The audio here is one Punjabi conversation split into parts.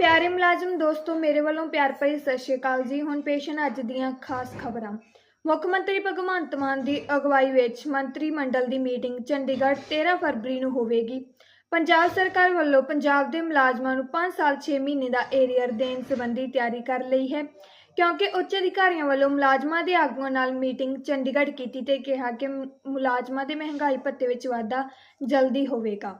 ਪਿਆਰੇ ਮੁਲਾਜ਼ਮ, ਦੋਸਤੋ, ਮੇਰੇ ਵੱਲੋਂ ਪਿਆਰ ਭਰੀ ਸਤਿ ਸ਼੍ਰੀ ਅਕਾਲ ਜੀ। ਹੁਣ ਪੇਸ਼ ਹਨ ਅੱਜ ਦੀਆਂ ਖਾਸ ਖਬਰਾਂ। ਮੁੱਖ ਮੰਤਰੀ ਭਗਵੰਤ ਮਾਨ ਦੀ ਅਗਵਾਈ ਵਿੱਚ ਮੰਤਰੀ ਮੰਡਲ ਦੀ ਮੀਟਿੰਗ ਚੰਡੀਗੜ੍ਹ 13 ਫਰਵਰੀ ਨੂੰ ਹੋਵੇਗੀ। ਪੰਜਾਬ ਸਰਕਾਰ ਵੱਲੋਂ ਪੰਜਾਬ ਦੇ ਮੁਲਾਜ਼ਮਾਂ ਨੂੰ 5 ਸਾਲ 6 ਮਹੀਨੇ ਦਾ ਏਰੀਅਰ ਦੇਣ ਸੰਬੰਧੀ ਤਿਆਰੀ ਕਰ ਲਈ ਹੈ, ਕਿਉਂਕਿ ਉੱਚ ਅਧਿਕਾਰੀਆਂ ਵੱਲੋਂ ਮੁਲਾਜ਼ਮਾਂ ਦੇ ਆਗੂਆਂ ਨਾਲ ਮੀਟਿੰਗ ਚੰਡੀਗੜ੍ਹ ਕੀਤੀ ਤੇ ਕਿਹਾ ਕਿ ਮੁਲਾਜ਼ਮਾਂ ਦੇ ਮਹਿੰਗਾਈ ਭੱਤੇ ਵਿੱਚ ਵਾਧਾ ਜਲਦੀ ਹੋਵੇਗਾ।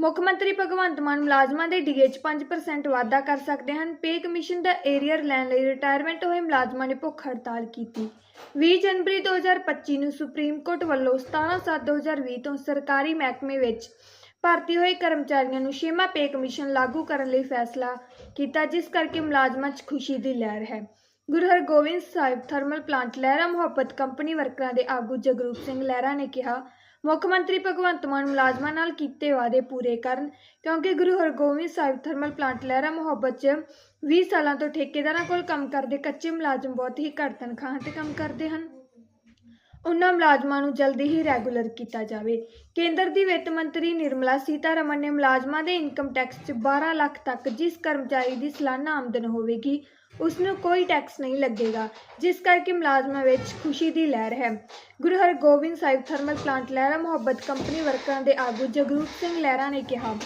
ਮੁੱਖ ਮੰਤਰੀ ਭਗਵੰਤ ਮਾਨ ਮੁਲਾਜ਼ਮਾਂ ਦੇ ਡੀਏ 'ਚ 5% ਵਾਧਾ ਕਰ ਸਕਦੇ ਹਨ। ਪੇ ਕਮਿਸ਼ਨ ਦਾ ਏਰੀਅਰ ਲੈਣ ਲਈ ਰਿਟਾਇਰਮੈਂਟ ਹੋਏ ਮੁਲਾਜ਼ਮਾਂ ਨੇ ਭੁੱਖ ਹੜਤਾਲ ਕੀਤੀ। 20 ਜਨਵਰੀ 2025 ਨੂੰ ਸੁਪਰੀਮ ਕੋਰਟ ਵੱਲੋਂ 17/7/2020 ਤੋਂ ਸਰਕਾਰੀ ਮਹਿਕਮੇ ਵਿੱਚ ਭਰਤੀ ਹੋਏ ਕਰਮਚਾਰੀਆਂ ਨੂੰ ਛੇਵਾਂ ਪੇ ਕਮਿਸ਼ਨ ਲਾਗੂ ਕਰਨ ਲਈ ਫੈਸਲਾ ਕੀਤਾ, ਜਿਸ ਕਰਕੇ ਮੁਲਾਜ਼ਮਾਂ 'ਚ ਖੁਸ਼ੀ ਦੀ ਲਹਿਰ ਹੈ। Guru Hargobind Sahib thermal plant Lehra Mohabbat company ਵਰਕਰਾਂ ਦੇ ਆਗੂ ਜਗਰੂਪ ਸਿੰਘ ਲਹਿਰਾ ਨੇ ਕਿਹਾ ਮੁੱਖ ਮੰਤਰੀ ਭਗਵੰਤ ਮਾਨ ਮੁਲਾਜ਼ਮਾਂ ਨਾਲ ਕੀਤੇ ਵਾਅਦੇ ਪੂਰੇ ਕਰਨ, ਕਿਉਂਕਿ ਗੁਰੂ ਹਰਗੋਬਿੰਦ ਸਾਹਿਬ ਥਰਮਲ ਪਲਾਂਟ ਲਹਿਰਾ ਮੁਹੱਬਤ 'ਚ 20 ਸਾਲਾਂ ਤੋਂ ਠੇਕੇਦਾਰਾਂ ਕੋਲ ਕੰਮ ਕਰਦੇ ਕੱਚੇ ਮੁਲਾਜ਼ਮ ਬਹੁਤ ਹੀ ਘੱਟ ਤਨਖਾਹਾਂ ਤੇ ਕੰਮ ਕਰਦੇ ਹਨ। ਉਹਨਾਂ ਮੁਲਾਜ਼ਮਾਂ ਨੂੰ ਜਲਦੀ ਹੀ ਰੈਗੂਲਰ ਕੀਤਾ ਜਾਵੇ। ਕੇਂਦਰ ਦੀ ਵਿੱਤ ਮੰਤਰੀ ਨਿਰਮਲਾ ਸੀਤਾਰਮਨ ਨੇ ਮੁਲਾਜ਼ਮਾਂ ਦੇ ਇਨਕਮ ਟੈਕਸ 'ਚ 12 ਲੱਖ ਤੱਕ ਜਿਸ ਕਰਮਚਾਰੀ ਦੀ ਸਾਲਾਨਾ ਆਮਦਨ ਹੋਵੇਗੀ ਉਸ ਨੂੰ ਕੋਈ ਟੈਕਸ ਨਹੀਂ ਲੱਗੇਗਾ, ਜਿਸ ਕਰਕੇ ਮੁਲਾਜ਼ਮਾਂ ਵਿੱਚ ਖੁਸ਼ੀ ਦੀ ਲਹਿਰ ਹੈ। Guru Hargobind Sahib thermal plant Lehra Mohabbat company ਵਰਕਰਾਂ ਦੇ ਆਗੂ ਜਗਰੂਪ ਸਿੰਘ ਲਹਿਰਾ ਨੇ ਕਿਹਾ,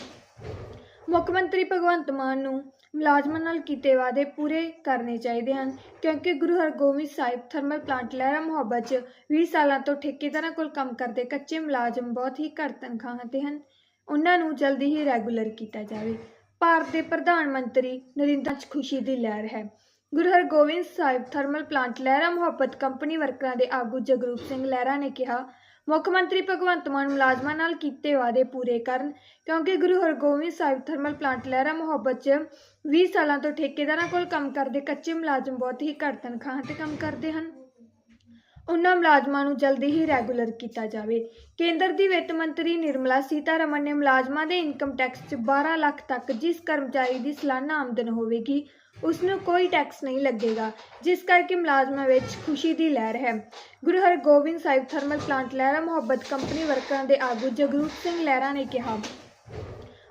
ਮੁੱਖ ਮੰਤਰੀ ਭਗਵੰਤ ਮਾਨ ਨੂੰ ਮੁਲਾਜ਼ਮਾਂ ਨਾਲ ਕੀਤੇ ਵਾਅਦੇ ਪੂਰੇ ਕਰਨੇ ਚਾਹੀਦੇ ਹਨ, ਕਿਉਂਕਿ ਗੁਰੂ ਹਰਗੋਬਿੰਦ ਸਾਹਿਬ ਥਰਮਲ ਪਲਾਂਟ ਲਹਿਰਾ ਮੁਹੱਬਤ 'ਚ 20 ਸਾਲਾਂ ਤੋਂ ਠੇਕੇਦਾਰਾਂ ਕੋਲ ਕੰਮ ਕਰਦੇ ਕੱਚੇ ਮੁਲਾਜ਼ਮ ਬਹੁਤ ਹੀ ਘੱਟ ਤਨਖਾਹਾਂ ਤੇ ਹਨ। ਉਹਨਾਂ ਨੂੰ ਜਲਦੀ ਹੀ ਰੈਗੂਲਰ ਕੀਤਾ ਜਾਵੇ। ਭਾਰਤ ਦੇ ਪ੍ਰਧਾਨ ਮੰਤਰੀ ਨਰਿੰਦਰ 'ਚ ਖੁਸ਼ੀ ਦੀ ਲਹਿਰ ਹੈ। Guru Hargobind Sahib thermal plant Lehra Mohabbat company ਵਰਕਰਾਂ ਦੇ ਆਗੂ ਜਗਰੂਪ ਸਿੰਘ ਲਹਿਰਾ ਨੇ ਕਿਹਾ, ਮੁੱਖ ਮੰਤਰੀ ਭਗਵੰਤ ਮਾਨ ਮੁਲਾਜ਼ਮਾਂ ਨਾਲ ਕੀਤੇ ਵਾਅਦੇ ਪੂਰੇ ਕਰਨ, ਕਿਉਂਕਿ ਗੁਰੂ ਹਰਗੋਬਿੰਦ ਸਾਹਿਬ ਥਰਮਲ ਪਲਾਂਟ ਲਹਿਰਾ ਮੁਹੱਬਤ 'ਚ 20 ਸਾਲਾਂ ਤੋਂ ਠੇਕੇਦਾਰਾਂ ਕੋਲ ਕੰਮ ਕਰਦੇ ਕੱਚੇ ਮੁਲਾਜ਼ਮ ਬਹੁਤ ਹੀ ਘੱਟ ਤਨਖਾਹਾਂ ਤੇ ਕੰਮ ਕਰਦੇ ਹਨ। ਉਹਨਾਂ ਮੁਲਾਜ਼ਮਾਂ ਨੂੰ ਜਲਦੀ ਹੀ ਰੈਗੂਲਰ ਕੀਤਾ ਜਾਵੇ। ਕੇਂਦਰ ਦੀ ਵਿੱਤ ਮੰਤਰੀ ਨਿਰਮਲਾ ਸੀਤਾਰਮਨ ਨੇ ਮੁਲਾਜ਼ਮਾਂ ਦੇ ਇਨਕਮ ਟੈਕਸ 'ਚ 12 ਲੱਖ ਤੱਕ ਜਿਸ ਕਰਮਚਾਰੀ ਦੀ ਸਾਲਾਨਾ ਆਮਦਨ ਹੋਵੇਗੀ ਉਸ ਨੂੰ ਕੋਈ ਟੈਕਸ ਨਹੀਂ ਲੱਗੇਗਾ, ਜਿਸ ਕਰਕੇ ਮੁਲਾਜ਼ਮਾਂ ਵਿੱਚ ਖੁਸ਼ੀ ਦੀ ਲਹਿਰ ਹੈ। Guru Hargobind Sahib thermal plant Lehra Mohabbat company ਵਰਕਰਾਂ ਦੇ ਆਗੂ ਜਗਰੂਪ ਸਿੰਘ ਲਹਿਰਾ ਨੇ ਕਿਹਾ,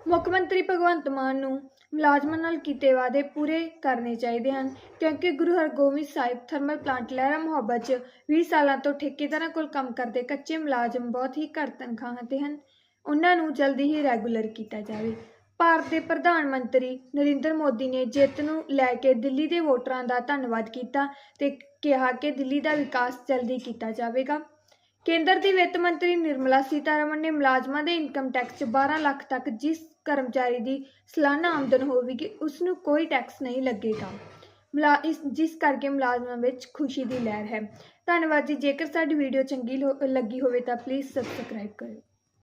ਮੁੱਖ ਮੰਤਰੀ ਭਗਵੰਤ ਮਾਨ ਨੂੰ ਮੁਲਾਜ਼ਮਾਂ ਨਾਲ ਕੀਤੇ ਵਾਅਦੇ ਪੂਰੇ ਕਰਨੇ ਚਾਹੀਦੇ ਹਨ, ਕਿਉਂਕਿ ਗੁਰੂ ਹਰਗੋਬਿੰਦ ਸਾਹਿਬ ਥਰਮਲ ਪਲਾਂਟ ਲਹਿਰਾ ਮੁਹੱਬਤ 'ਚ 20 ਸਾਲਾਂ ਤੋਂ ਠੇਕੇਦਾਰਾਂ ਕੋਲ ਕੰਮ ਕਰਦੇ ਕੱਚੇ ਮੁਲਾਜ਼ਮ ਬਹੁਤ ਹੀ ਘੱਟ ਤਨਖਾਹਾਂ ਤੇ ਹਨ। ਉਹਨਾਂ ਨੂੰ ਜਲਦੀ ਹੀ ਰੈਗੂਲਰ ਕੀਤਾ ਜਾਵੇ। ਭਾਰਤ ਦੇ ਪ੍ਰਧਾਨ ਮੰਤਰੀ ਨਰਿੰਦਰ ਮੋਦੀ ਨੇ ਜਿੱਤ ਨੂੰ ਲੈ ਕੇ ਦਿੱਲੀ ਦੇ ਵੋਟਰਾਂ ਦਾ ਧੰਨਵਾਦ ਕੀਤਾ ਤੇ ਕਿਹਾ ਕਿ ਦਿੱਲੀ ਦਾ ਵਿਕਾਸ ਜਲਦੀ ਕੀਤਾ ਜਾਵੇਗਾ। ਕੇਂਦਰ ਦੀ ਵਿੱਤ ਮੰਤਰੀ ਨਿਰਮਲਾ ਸੀਤਾਰਮਨ ਨੇ ਮੁਲਾਜ਼ਮਾਂ ਦੇ ਇਨਕਮ ਟੈਕਸ 'ਚ 12 ਲੱਖ ਤੱਕ ਜਿਸ ਕਰਮਚਾਰੀ ਦੀ ਸਾਲਾਨਾ ਆਮਦਨ ਹੋਵੇਗੀ ਉਸ ਨੂੰ ਕੋਈ ਟੈਕਸ ਨਹੀਂ ਲੱਗੇਗਾ। ਮੁਲਾ, ਇਸ, ਜਿਸ ਕਰਕੇ ਮੁਲਾਜ਼ਮਾਂ ਵਿੱਚ ਖੁਸ਼ੀ ਦੀ ਲਹਿਰ ਹੈ। ਧੰਨਵਾਦ ਜੀ, ਜੇਕਰ ਸਾਡੀ ਵੀਡੀਓ ਚੰਗੀ ਲੱਗੀ ਹੋਵੇ ਤਾਂ ਪਲੀਜ਼ ਸਬਸਕ੍ਰਾਈਬ ਕਰੋ